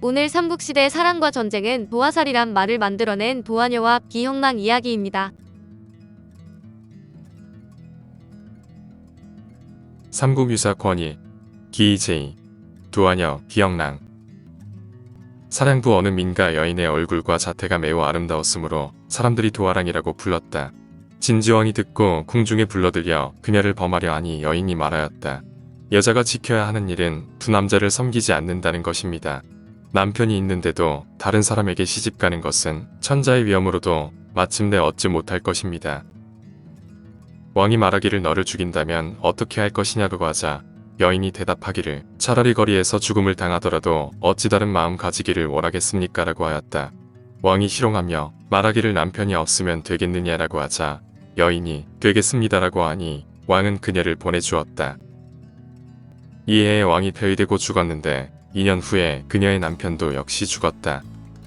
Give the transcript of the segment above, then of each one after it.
오늘 삼국시대 사랑과 전쟁은 도화살이란 말을 만들어낸 도화녀와 비형랑 이야기입니다. 삼국유사 권위, 기이제이, 두하녀, 기영랑. 사량부 어느 민가 여인의 얼굴과 자태가 매우 아름다웠으므로 사람들이 도화랑이라고 불렀다. 진지왕이 듣고 궁중에 불러들여 그녀를 범하려 하니 여인이 말하였다. 여자가 지켜야 하는 일은 두 남자를 섬기지 않는다는 것입니다. 남편이 있는데도 다른 사람에게 시집가는 것은 천자의 위험으로도 마침내 얻지 못할 것입니다. 왕이 말하기를 너를 죽인다면 어떻게 할 것이냐고 하자 여인이 대답하기를 차라리 거리에서 죽음을 당하더라도 어찌 다른 마음 가지기를 원하겠습니까? 라고 하였다. 왕이 희롱하며 말하기를 남편이 없으면 되겠느냐라고 하자 여인이 되겠습니다라고 하니 왕은 그녀를 보내주었다. 이에 왕이 폐위되고 죽었는데 2년 후에 그녀의 남편도 역시 죽었다.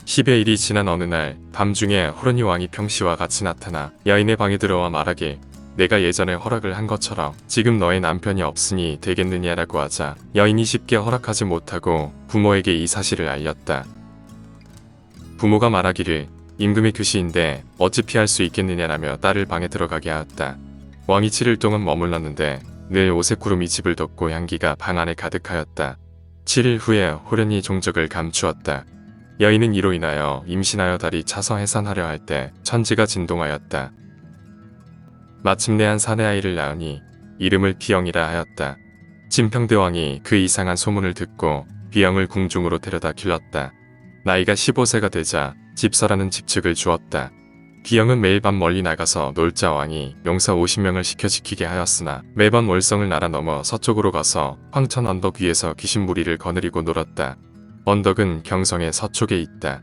10여 일이 지난 어느 날 밤중에 호르니 왕이 평시와 같이 나타나 여인의 방에 들어와 말하길 내가 예전에 허락을 한 것처럼 지금 너의 남편이 없으니 되겠느냐라고 하자 여인이 쉽게 허락하지 못하고 부모에게 이 사실을 알렸다. 부모가 말하기를 임금의 교시인데 어찌 피할 수 있겠느냐라며 딸을 방에 들어가게 하였다. 왕이 7일 동안 머물렀는데 늘 오색 구름이 집을 덮고 향기가 방 안에 가득하였다. 7일 후에 호련히 종적을 감추었다. 여인은 이로 인하여 임신하여 달이 차서 해산하려 할 때 천지가 진동하였다. 마침내 한 사내 아이를 낳으니 이름을 비영이라 하였다. 진평대왕이 그 이상한 소문을 듣고 비영을 궁중으로 데려다 길렀다. 나이가 15세가 되자 집사라는 집축을 주었다. 비영은 매일 밤 멀리 나가서 놀자 왕이 용사 50명을 시켜 지키게 하였으나 매번 월성을 날아 넘어 서쪽으로 가서 황천 언덕 위에서 귀신 무리를 거느리고 놀았다. 언덕은 경성의 서쪽에 있다.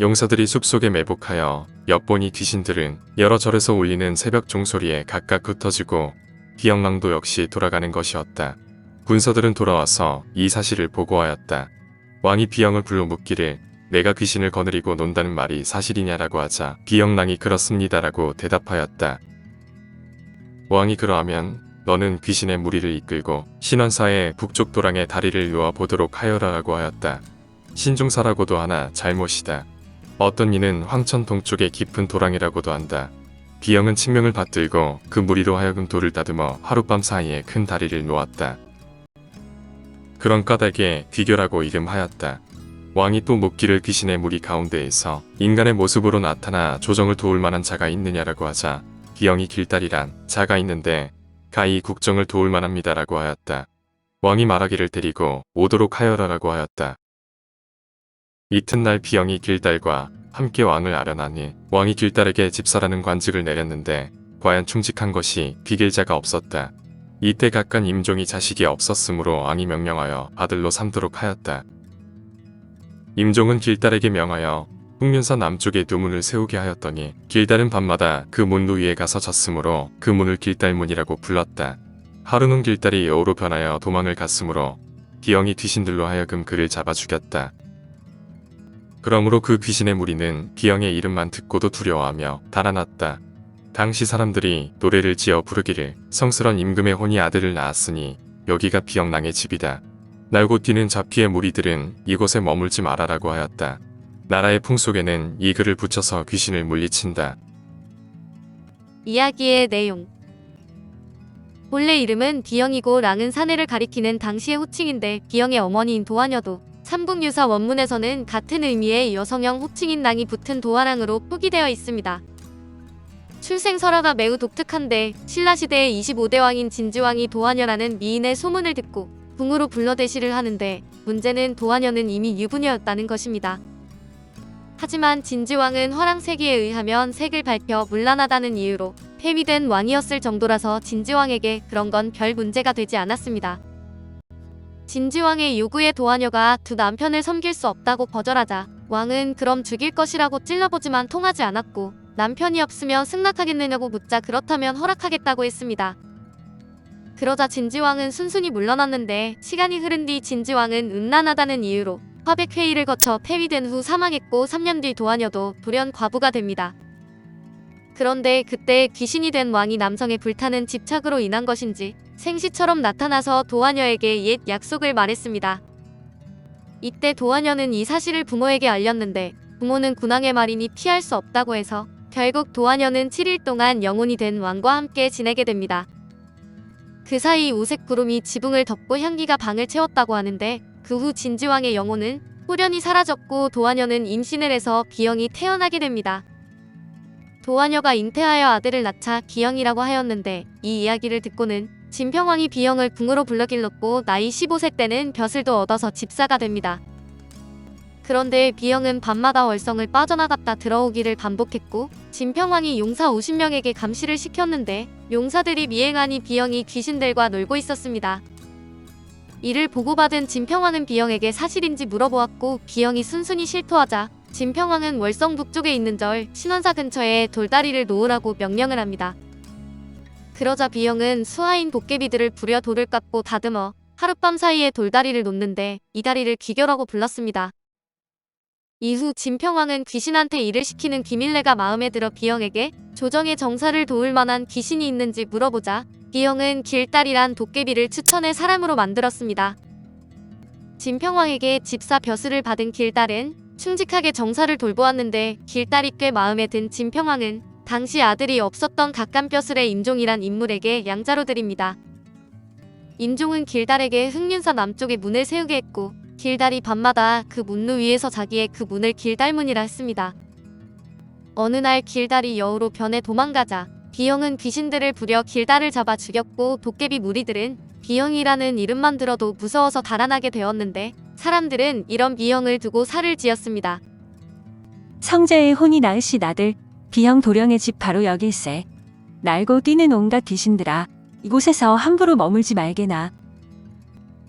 용사들이 숲속에 매복하여 엿보니 귀신들은 여러 절에서 울리는 새벽 종소리에 각각 흩어지고 비영랑도 역시 돌아가는 것이었다. 군서들은 돌아와서 이 사실을 보고하였다. 왕이 비영을 불러 묻기를 내가 귀신을 거느리고 논다는 말이 사실이냐라고 하자 비영랑이 그렇습니다라고 대답하였다. 왕이 그러하면 너는 귀신의 무리를 이끌고 신원사의 북쪽 도랑의 다리를 놓아 보도록 하여라라고 하였다. 신중사라고도 하나 잘못이다. 어떤 이는 황천 동쪽의 깊은 도랑이라고도 한다. 비영은 칙명을 받들고 그 무리로 하여금 돌을 다듬어 하룻밤 사이에 큰 다리를 놓았다. 그런 까닭에 귀교라고 이름하였다. 왕이 또 묻기를 귀신의 무리 가운데에서 인간의 모습으로 나타나 조정을 도울 만한 자가 있느냐라고 하자 비영이 길다리란 자가 있는데 가히 국정을 도울 만합니다라고 하였다. 왕이 말하기를 데리고 오도록 하여라라고 하였다. 이튿날 비영이 길달과 함께 왕을 아련하니 왕이 길달에게 집사라는 관직을 내렸는데 과연 충직한 것이 비길자가 없었다. 이때 각간 임종이 자식이 없었으므로 왕이 명령하여 아들로 삼도록 하였다. 임종은 길달에게 명하여 풍륜사 남쪽에 두 문을 세우게 하였더니 길달은 밤마다 그 문로 위에 가서 졌으므로 그 문을 길달문이라고 불렀다. 하루는 길달이 여우로 변하여 도망을 갔으므로 기영이 귀신들로 하여금 그를 잡아 죽였다. 그러므로 그 귀신의 무리는 기영의 이름만 듣고도 두려워하며 달아났다. 당시 사람들이 노래를 지어 부르기를 성스런 임금의 혼이 아들을 낳았으니 여기가 비영랑의 집이다. 날고 뛰는 잡기의 무리들은 이곳에 머물지 말아라고 하였다. 나라의 풍속에는 이 글을 붙여서 귀신을 물리친다. 이야기의 내용 본래 이름은 비영이고 랑은 사내를 가리키는 당시의 호칭인데 비영의 어머니인 도화녀도 삼국유사 원문에서는 같은 의미의 여성형 호칭인 랑이 붙은 도화랑으로 표기되어 있습니다. 출생설화가 매우 독특한데 신라시대의 25대 왕인 진지왕이 도화녀라는 미인의 소문을 듣고 궁으로 불러대시를 하는데 문제는 도화녀는 이미 유부녀였다는 것입니다. 하지만 진지왕은 화랑세기에 의하면 색을 밝혀 문란하다는 이유로 폐위된 왕이었을 정도라서 진지왕에게 그런 건 별 문제가 되지 않았습니다. 진지왕의 요구에 도화녀가 두 남편을 섬길 수 없다고 거절하자 왕은 그럼 죽일 것이라고 찔러보지만 통하지 않았고 남편이 없으면 승낙하겠느냐고 묻자 그렇다면 허락하겠다고 했습니다. 그러자 진지왕은 순순히 물러났는데 시간이 흐른 뒤 진지왕은 음란하다는 이유로 화백 회의를 거쳐 폐위된 후 사망했고 3년 뒤 도하녀도 돌연 과부가 됩니다. 그런데 그때 귀신이 된 왕이 남성의 불타는 집착으로 인한 것인지 생시처럼 나타나서 도하녀에게 옛 약속을 말했습니다. 이때 도하녀는 이 사실을 부모에게 알렸는데 부모는 군왕의 말이니 피할 수 없다고 해서 결국 도하녀는 7일 동안 영혼이 된 왕과 함께 지내게 됩니다. 그 사이 오색 구름이 지붕을 덮고 향기가 방을 채웠다고 하는데 그 후 진지왕의 영혼은 호련히 사라졌고 도하녀는 임신을 해서 비영이 태어나게 됩니다. 도하녀가 잉태하여 아들을 낳자 기영이라고 하였는데 이 이야기를 듣고는 진평왕이 비영을 궁으로 불러길렀고 나이 15세 때는 벼슬도 얻어서 집사가 됩니다. 그런데 비영은 밤마다 월성을 빠져나갔다 들어오기를 반복했고 진평왕이 용사 50명에게 감시를 시켰는데 용사들이 미행하니 비영이 귀신들과 놀고 있었습니다. 이를 보고받은 진평왕은 비영에게 사실인지 물어보았고 비영이 순순히 실토하자 진평왕은 월성 북쪽에 있는 절 신원사 근처에 돌다리를 놓으라고 명령을 합니다. 그러자 비영은 수하인 도깨비들을 부려 돌을 깎고 다듬어 하룻밤 사이에 돌다리를 놓는데 이 다리를 귀결하고 불렀습니다. 이후 진평왕은 귀신한테 일을 시키는 기밀레가 마음에 들어 비영에게 조정의 정사를 도울 만한 귀신이 있는지 물어보자 비영은 길다리란 도깨비를 추천해 사람으로 만들었습니다. 진평왕에게 집사 벼슬을 받은 길달은 충직하게 정사를 돌보았는데 길달이 꽤 마음에 든 진평왕은 당시 아들이 없었던 각간벼슬의 임종이란 인물에게 양자로 드립니다. 임종은 길달에게 흑륜사 남쪽에 문을 세우게 했고 길달이 밤마다 그 문루 위에서 자기의 그 문을 길달문이라 했습니다. 어느 날 길달이 여우로 변해 도망가자 비영은 귀신들을 부려 길달을 잡아 죽였고 도깨비 무리들은 비영이라는 이름만 들어도 무서워서 달아나게 되었는데 사람들은 이런 비영을 두고 살을 지었습니다. 성자의 혼이 나으신 아들 비형 도령의 집 바로 여길세. 날고 뛰는 온갖 귀신들아 이곳에서 함부로 머물지 말게나.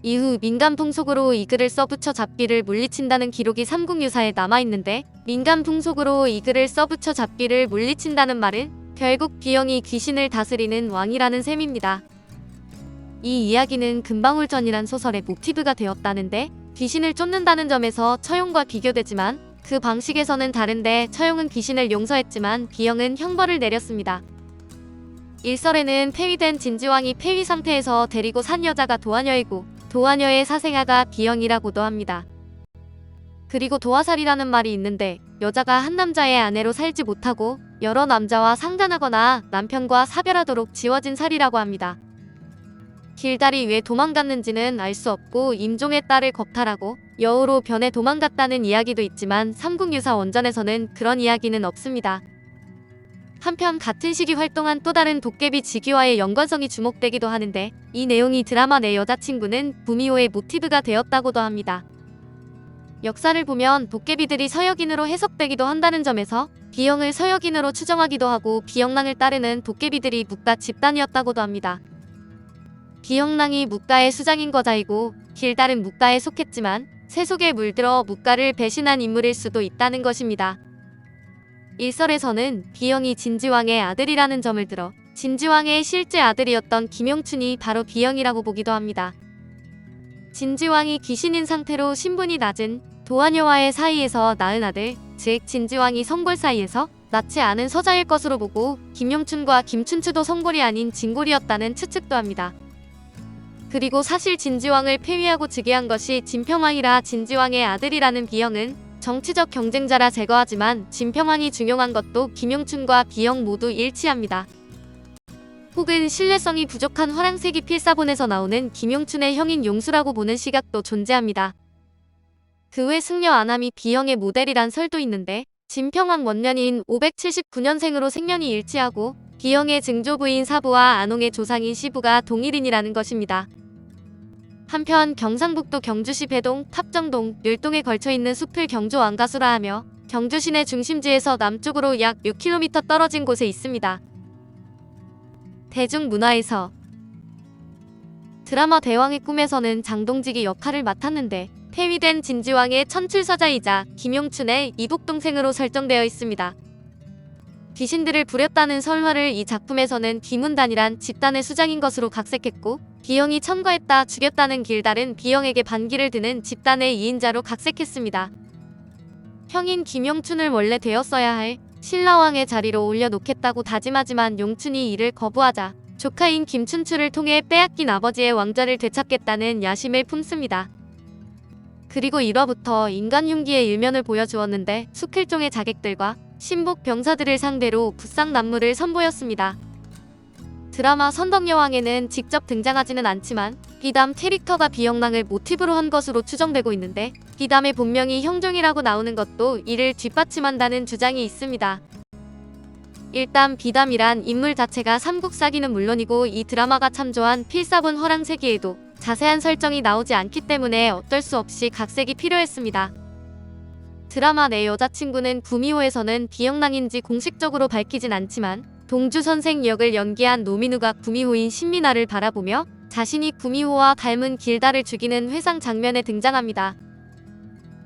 이후 민간 풍속으로 이 글을 써붙여 잡기를 물리친다는 기록이 삼국유사에 남아있는데 민간 풍속으로 이 글을 써붙여 잡기를 물리친다는 말은 결국 비영이 귀신을 다스리는 왕이라는 셈입니다. 이 이야기는 금방울전이란 소설의 모티브가 되었다는데 귀신을 쫓는다는 점에서 처용과 비교되지만 그 방식에서는 다른데 처용은 귀신을 용서했지만 비영은 형벌을 내렸습니다. 일설에는 폐위된 진지왕이 폐위 상태에서 데리고 산 여자가 도하녀이고 도하녀의 사생아가 비영이라고도 합니다. 그리고 도화살이라는 말이 있는데 여자가 한 남자의 아내로 살지 못하고 여러 남자와 상간하거나 남편과 사별하도록 지워진 살이라고 합니다. 길달이 왜 도망갔는지는 알 수 없고 임종의 딸을 겁탈하고 여우로 변해 도망갔다는 이야기도 있지만 삼국유사 원전에서는 그런 이야기는 없습니다. 한편 같은 시기 활동한 또 다른 도깨비 지기와의 연관성이 주목되기도 하는데 이 내용이 드라마 내 여자친구는 부미호의 모티브가 되었다고도 합니다. 역사를 보면 도깨비들이 서역인으로 해석되기도 한다는 점에서 비영을 서역인으로 추정하기도 하고 비영랑을 따르는 도깨비들이 묵가 집단이었다고도 합니다. 비영랑이 묵가의 수장인 거자이고 길달은 묵가에 속했지만 세속에 물들어 묵가를 배신한 인물일 수도 있다는 것입니다. 일설에서는 비영이 진지왕의 아들이라는 점을 들어 진지왕의 실제 아들이었던 김용춘이 바로 비영이라고 보기도 합니다. 진지왕이 귀신인 상태로 신분이 낮은 도하녀와의 사이에서 낳은 아들, 즉 진지왕이 성골 사이에서 낳지 않은 서자일 것으로 보고 김용춘과 김춘추도 성골이 아닌 진골이었다는 추측도 합니다. 그리고 사실 진지왕을 폐위하고 즉위한 것이 진평왕이라 진지왕의 아들이라는 비영은 정치적 경쟁자라 제거하지만 진평왕이 중용한 것도 김용춘과 비영 모두 일치합니다. 혹은 신뢰성이 부족한 화랑세기 필사본에서 나오는 김용춘의 형인 용수라고 보는 시각도 존재합니다. 그 외 승려 아남이 비영의 모델이란 설도 있는데 진평왕 원년인 579년생으로 생년이 일치하고 비영의 증조부인 사부와 안홍의 조상인 시부가 동일인이라는 것입니다. 한편 경상북도 경주시 배동, 탑정동, 율동에 걸쳐 있는 숲을 경주 왕가수라 하며 경주 시내 중심지에서 남쪽으로 약 6km 떨어진 곳에 있습니다. 대중문화에서 드라마 대왕의 꿈에서는 장동직이 역할을 맡았는데 폐위된 진지왕의 천출서자이자 김용춘의 이복동생으로 설정되어 있습니다. 귀신들을 부렸다는 설화를 이 작품에서는 귀문단이란 집단의 수장인 것으로 각색했고 비영이 첨가했다 죽였다는 길달은 비영에게 반기를 드는 집단의 2인자로 각색했습니다. 형인 김용춘을 원래 되었어야 할 신라왕의 자리로 올려놓겠다고 다짐하지만 용춘이 이를 거부하자 조카인 김춘추를 통해 빼앗긴 아버지의 왕좌를 되찾겠다는 야심을 품습니다. 그리고 1화부터 인간 흉기의 일면을 보여주었는데 숙힐종의 자객들과 신복 병사들을 상대로 부상 난무를 선보였습니다. 드라마 선덕여왕에는 직접 등장하지는 않지만 비담 캐릭터가 비영랑을 모티브로 한 것으로 추정되고 있는데 비담의 본명이 형종이라고 나오는 것도 이를 뒷받침한다는 주장이 있습니다. 일단 비담이란 인물 자체가 삼국사기는 물론이고 이 드라마가 참조한 필사본 허랑세기에도 자세한 설정이 나오지 않기 때문에 어쩔 수 없이 각색이 필요했습니다. 드라마 내 여자친구는 구미호에서는 비영랑인지 공식적으로 밝히진 않지만 동주 선생 역을 연기한 노민우가 구미호인 신민아를 바라보며 자신이 구미호와 닮은 길다를 죽이는 회상 장면에 등장합니다.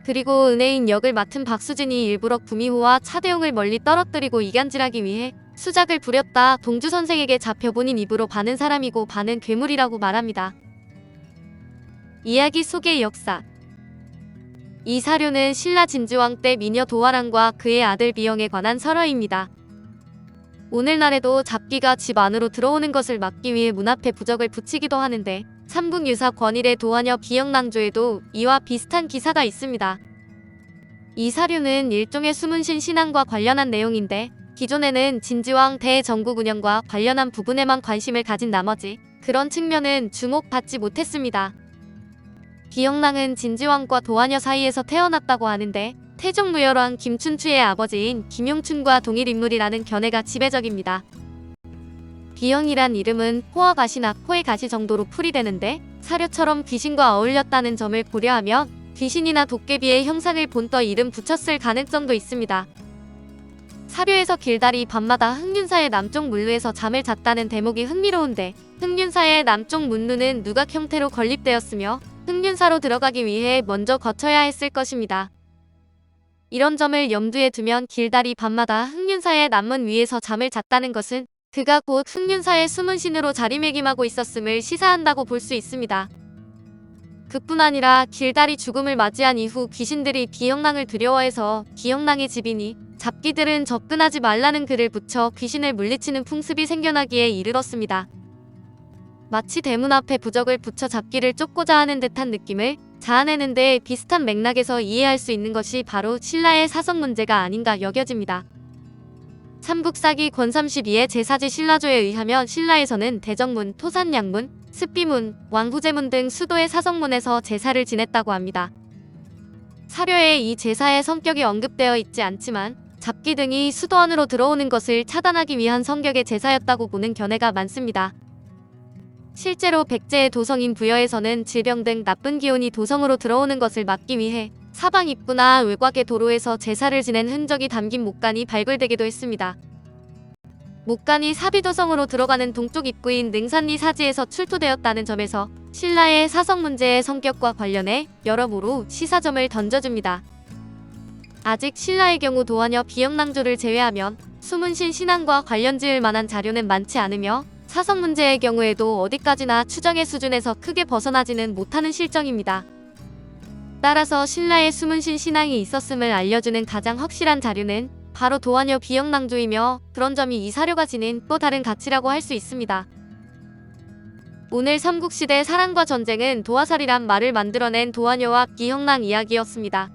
그리고 은혜인 역을 맡은 박수진이 일부러 구미호와 차대용을 멀리 떨어뜨리고 이간질하기 위해 수작을 부렸다 동주 선생에게 잡혀 본인 입으로 반은 사람이고 반은 괴물이라고 말합니다. 이야기 속의 역사 이 사료는 신라 진주왕 때 미녀 도화랑과 그의 아들 비영에 관한 설화입니다. 오늘날에도 잡기가 집 안으로 들어오는 것을 막기 위해 문 앞에 부적을 붙이기도 하는데 삼국 유사 권일의 도화녀 비영낭조에도 이와 비슷한 기사가 있습니다. 이 사료는 일종의 수문신 신앙과 관련한 내용인데 기존에는 진지왕 대전국 운영과 관련한 부분에만 관심을 가진 나머지 그런 측면은 주목받지 못했습니다. 비영랑은 진지왕과 도화녀 사이에서 태어났다고 하는데 태종무열왕 김춘추의 아버지인 김용춘과 동일 인물이라는 견해가 지배적입니다. 비영이란 이름은 포와 가시나 포의 가시 정도로 풀이 되는데 사료처럼 귀신과 어울렸다는 점을 고려하면 귀신이나 도깨비의 형상을 본떠 이름 붙였을 가능성도 있습니다. 사료에서 길다리 밤마다 흑륜사의 남쪽 문루에서 잠을 잤다는 대목이 흥미로운데 흑륜사의 남쪽 문루는 누각 형태로 건립되었으며 흑륜사로 들어가기 위해 먼저 거쳐야 했을 것입니다. 이런 점을 염두에 두면 길다리 밤마다 흑륜사의 남문 위에서 잠을 잤다는 것은 그가 곧 흑륜사의 숨은 신으로 자리매김하고 있었음을 시사한다고 볼 수 있습니다. 그뿐 아니라 길다리 죽음을 맞이한 이후 귀신들이 비영랑을 두려워해서 비영랑의 집이니 잡기들은 접근하지 말라는 글을 붙여 귀신을 물리치는 풍습이 생겨나기에 이르렀습니다. 마치 대문 앞에 부적을 붙여 잡기를 쫓고자 하는 듯한 느낌을 자아내는데 비슷한 맥락에서 이해할 수 있는 것이 바로 신라의 사성 문제가 아닌가 여겨집니다. 삼국사기 권 32의 제사지 신라조에 의하면 신라에서는 대정문, 토산양문, 습비문, 왕후제문 등 수도의 사성문에서 제사를 지냈다고 합니다. 사료에 이 제사의 성격이 언급되어 있지 않지만 잡기 등이 수도 안으로 들어오는 것을 차단하기 위한 성격의 제사였다고 보는 견해가 많습니다. 실제로 백제의 도성인 부여에서는 질병 등 나쁜 기운이 도성으로 들어오는 것을 막기 위해 사방 입구나 외곽의 도로에서 제사를 지낸 흔적이 담긴 목간이 발굴되기도 했습니다. 목간이 사비도성으로 들어가는 동쪽 입구인 능산리 사지에서 출토되었다는 점에서 신라의 사성 문제의 성격과 관련해 여러모로 시사점을 던져줍니다. 아직 신라의 경우 도화녀 비영낭조를 제외하면 수문신 신앙과 관련 지을 만한 자료는 많지 않으며 사성 문제의 경우에도 어디까지나 추정의 수준에서 크게 벗어나지는 못하는 실정입니다. 따라서 신라의 수문신 신앙이 있었음을 알려주는 가장 확실한 자료는 바로 도화녀 비영낭조이며 그런 점이 이 사료가 지닌 또 다른 가치라고 할 수 있습니다. 오늘 삼국시대 사랑과 전쟁은 도화살이란 말을 만들어낸 도화녀와 비영랑 이야기였습니다.